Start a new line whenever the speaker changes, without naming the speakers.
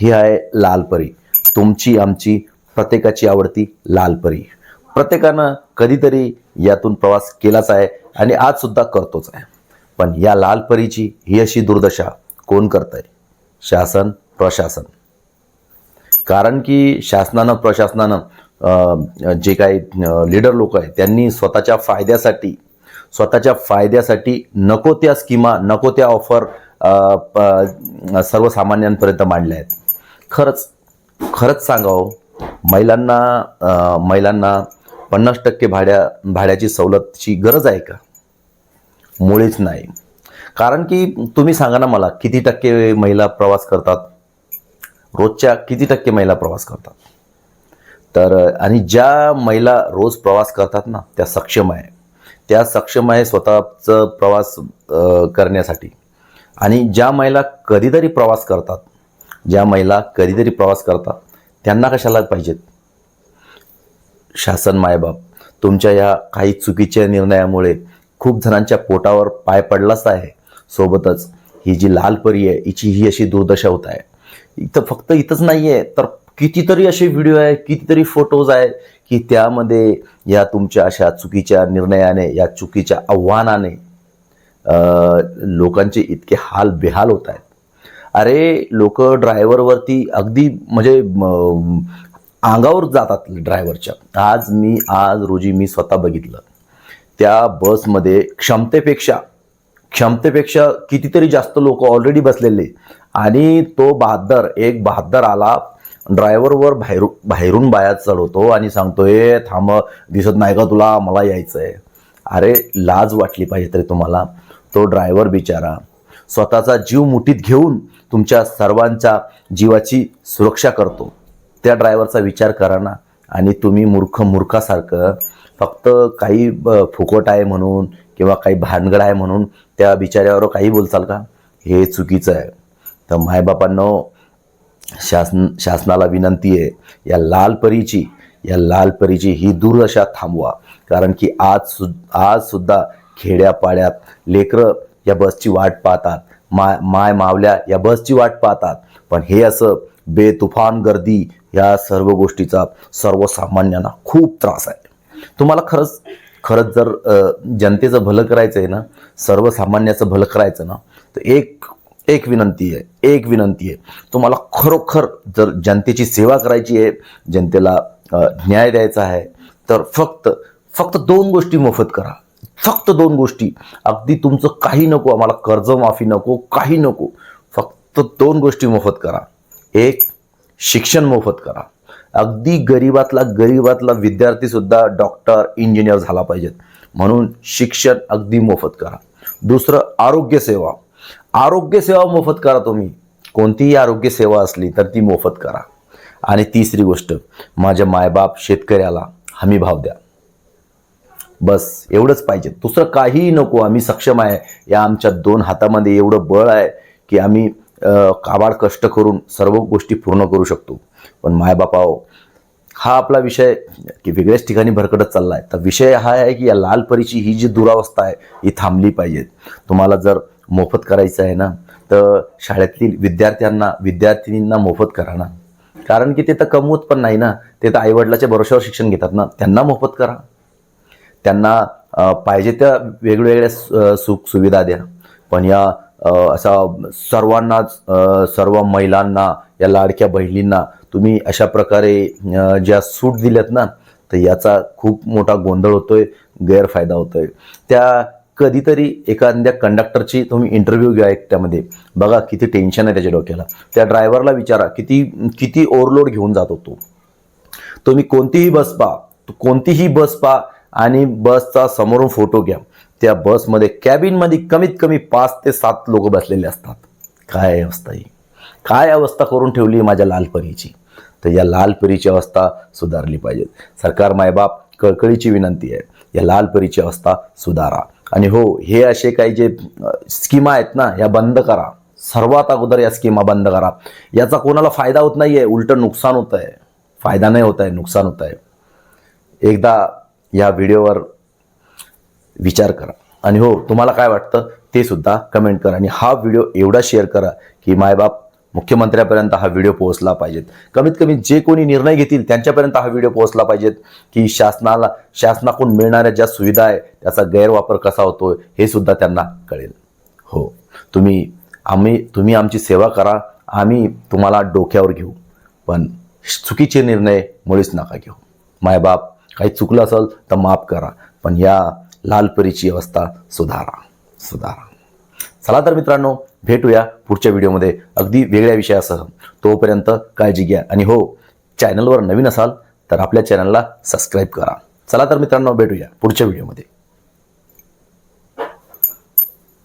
ही आहे लालपरी तुमची आमची प्रत्येकाची आवडती लालपरी प्रत्येकानं कधीतरी यातून प्रवास केलाच आहे आणि आज सुद्धा करतोच आहे. पण या लालपरीची ही अशी दुर्दशा कोण करतंय? शासन प्रशासन. कारण की शासनानं प्रशासनानं जे काही लीडर लोक आहेत त्यांनी स्वतःच्या फायद्यासाठी स्वतःच्या फायद्यासाठी नको त्या स्कीमा नको त्या ऑफर सर्वसामान्यांपर्यंत मांडल्या आहेत. खरंच खरंच सांगावं महिलांना महिलांना पन्नास टक्के भाड्या भाड्याची सवलतची गरज आहे का? मुळीच नाही. कारण की तुम्ही सांगा ना मला किती टक्के महिला प्रवास करतात? रोजच्या किती टक्के महिला प्रवास करतात? तर आणि ज्या महिला रोज प्रवास करतात ना त्या सक्षम आहे. त्या सक्षम आहे स्वतःचं प्रवास करण्यासाठी. आणि ज्या महिला कधीतरी प्रवास करतात ज्या महिला कधीतरी प्रवास करतात त्यांना कशाला पाहिजेत? शासन मायबाप तुमच्या या काही चुकीच्या निर्णयामुळे खूप जणांच्या पोटावर पाय पडलाच आहे. सोबतच ही जी लाल परी आहे हिची ही अशी दुर्दशा होत आहे. इथं फक्त इथंच नाही आहे तर कितीतरी असे व्हिडिओ आहे कितीतरी फोटोज आहे की त्यामध्ये या तुमच्या अशा चुकीच्या निर्णयाने या चुकीच्या आव्हानाने लोकांचे इतके हाल बेहाल होत आहेत. अरे लोक ड्रायव्हरवरती अगदी म्हणजे अंगावर जातात ड्रायव्हरच्या. आज मी आज रोजी मी स्वतः बघितलं. त्या बसमध्ये क्षमतेपेक्षा क्षमतेपेक्षा कितीतरी जास्त लोक ऑलरेडी बसलेले. आणि तो बहादर एक बहादर आला ड्रायव्हरवर बाहेरून बाहेरून बाया चढवतो आणि सांगतो थांब दिसत नाही का तुला? मला यायचं आहे अरे लाज वाटली पाहिजे तरी तुम्हाला. तो ड्रायव्हर बिचारा स्वतःचा जीव मुठीत घेऊन तुमच्या सर्वांच्या जीवाची सुरक्षा करतो. त्या ड्रायव्हरचा विचार करा ना. आणि तुम्ही मूर्ख मूर्खासारखं फक्त काही ब- फुकट आहे म्हणून किंवा काही भानगड आहे म्हणून त्या बिचाऱ्यावर काही बोलचाल का? हे चुकीचं आहे. तर मायबापांनो शासन शासनाला विनंती आहे या लाल परीची या लाल परीची ही दुर्दशा थांबवा. कारण की आज सु आज सुद्धा खेड्यापाड्यात लेकरं या बसची वाट पाहतात. माय माय मावल्या या बसची वाट पाहतात. पण हे असं बेतुफान गर्दी या सर्व गोष्टीचा सर्वसामान्यांना खूप त्रास आहे. तुम्हाला खरंच खरंच जर जनतेचं भलं करायचं आहे ना सर्वसामान्याचं भलं करायचं ना तर एक एक विनंती आहे एक विनंती आहे. तुम्हाला खरोखर जर जनतेची सेवा करायची आहे जनतेला न्याय द्यायचा आहे तर फक्त फक्त दोन गोष्टी मोफत करा. फक्त दोन गोष्टी. अगदी तुमचं काही नको आम्हाला कर्जमाफी नको काही नको. फक्त दोन गोष्टी मोफत करा. एक शिक्षण मोफत करा. अगदी गरीबातला गरीबातला विद्यार्थीसुद्धा डॉक्टर इंजिनियर झाला पाहिजेत. म्हणून शिक्षण अगदी मोफत करा. दुसरं आरोग्यसेवा आरोग्यसेवा मोफत करा तुम्ही. कोणतीही आरोग्यसेवा असली तर ती मोफत करा. आणि तिसरी गोष्ट माझ्या मायबाप शेतकऱ्याला हमी भाव द्या. बस एवढंच पाहिजे. दुसरं काहीही नको आम्ही सक्षम आहे. या आमच्या दोन हातामध्ये एवढं बळ आहे की आम्ही काबाड कष्ट करून सर्व गोष्टी पूर्ण करू शकतो. पण मायबापाओ हा आपला विषय की वेगळ्याच ठिकाणी भरकटत चालला आहे तर विषय हा आहे की या लाल परीची ही जी दुरावस्था आहे ही थांबली पाहिजे. तुम्हाला जर मोफत करायचं आहे ना तर शाळेतील विद्यार्थ्यांना विद्यार्थिनींना मोफत करा ना. कारण की ते तर कमवत पण नाही ना. ते तर आईवडिलाच्या भरोश्यावर शिक्षण घेतात ना. त्यांना मोफत करा. त्यांना पाहिजे त्या वेगवेगळ्या सुख सुविधा द्या. पण या असा सर्वांनाच सर्व महिलांना या लाडक्या बहिणींना तुम्ही अशा प्रकारे ज्या सूट दिल्यात ना तर याचा खूप मोठा गोंधळ होतोय गैरफायदा होतोय. त्या कधीतरी एखाद्या कंडक्टरची तुम्ही इंटरव्ह्यू घ्या एकट्यामध्ये. बघा किती टेन्शन आहे त्याच्या डोक्याला. त्या ड्रायव्हरला विचारा किती किती ओव्हरलोड घेऊन जात होतो तुम्ही कोणतीही बस पा कोणतीही बस पा आणि बसचा समोरून फोटो घ्या. त्या बसमध्ये कॅबिनमध्ये कमीत कमी पाच ते सात लोक बसलेले असतात. काय अवस्था ही? काय अवस्था करून ठेवली माझ्या लालपरीची तर या लालपरीची अवस्था सुधारली पाहिजे. सरकार मायबाप कळकळीची विनंती आहे. या लालपरीची अवस्था सुधारा. आणि हो हे असे काही जे स्कीमा आहेत ना या बंद करा. सर्वात अगोदर या स्कीमा बंद करा. याचा कोणाला फायदा होत नाही आहे उलटं नुकसान होत आहे फायदा नाही होत आहे नुकसान होत आहे. एकदा या व्हिडिओवर विचार करा. आणि हो तुम्हाला काय वाटतं ते सुद्धा कमेंट करा आणि हा व्हिडिओ एवढा शेअर करा की मायबाप मुख्यमंत्र्यापर्यंत हा व्हिडिओ पोहोचला पाहिजेत. कमीत कमी जे कोणी निर्णय घेतील त्यांच्यापर्यंत हा व्हिडिओ पोहोचला पाहिजेत की शासनाला शासनाकडून मिळणाऱ्या ज्या सुविधा आहे त्याचा गैरवापर कसा होतो हे सुद्धा त्यांना कळेल. हो तुम्ही आम्ही तुम्ही आमची सेवा करा आम्ही तुम्हाला डोक्यावर घेऊ. पण चुकीचे निर्णय मुळीच नका घेऊ. मायबाप काही चुकलं असेल तर माफ करा. पण या लालपरीची अवस्था सुधारा. सुधारा. चला तर मित्रांनो भेटूया पुढच्या व्हिडिओमध्ये अगदी वेगळ्या विषयासह. तोपर्यंत काळजी घ्या आणि हो चॅनलवर नवीन असाल तर आपल्या चॅनलला सबस्क्राईब करा. चला तर मित्रांनो भेटूया पुढच्या व्हिडिओमध्ये.